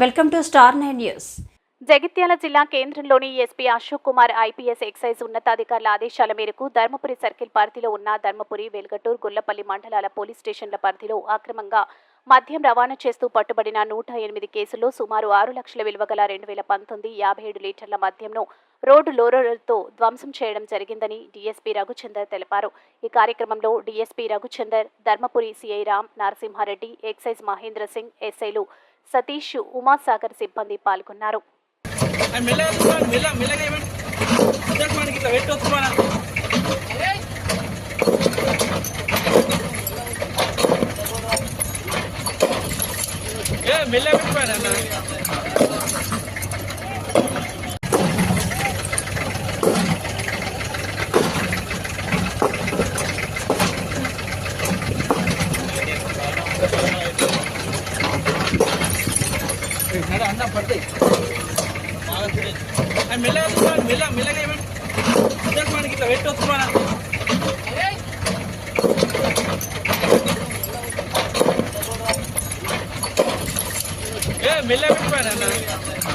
Welcome to star nine news. Jagtial జిల్లా కేంద్రంలోని SP Ashok Kumar IPS excise ఉన్నతాధికారుల ఆదేశాల మేరకు ధర్మపురి సర్కిల్ పరిధిలో ఉన్న ధర్మపురి వెల్గటూర్ గుల్లపల్లి మండలాల పోలీస్ స్టేషన్ల పరిధిలో అక్రమంగా మద్యం రవాణా చేస్తూ పట్టుబడిన నూట ఎనిమిది కేసుల్లో సుమారు ఆరు లక్షల విలువ గల రెండు వేల పంతొమ్మిది యాభై ఏడు లీటర్ల మద్యంను రోడ్డు లోరర్లతో ధ్వంసం చేయడం జరిగిందని డీఎస్పీ రఘుచందర్ తెలిపారు. ఈ కార్యక్రమంలో DSP Raghuchander Dharmapuri CI Ram Narasimhareddy excise Mahendra Singh ఎస్ఐలు సతీష్ ఉమాసాగర్ సిబ్బంది పాల్గొన్నారు. అది మెల్లగా చూసుకోవాలి మెల్ల మెల్లగా ఏమండి ఇద్దరు మనకి ఇట్లా పెట్టి వస్తున్నాను ఏ మెల్లగా పెట్టిపోయాను అన్న నడు అన్న పడతాయి మెల్లగా చూసుకోవాలి మెల్ల మెల్లగా ఏమండి మనకి ఇట్లా పెట్టి వస్తున్నాను ఏ మెల్లగా పెట్టిపోయాను అన్న.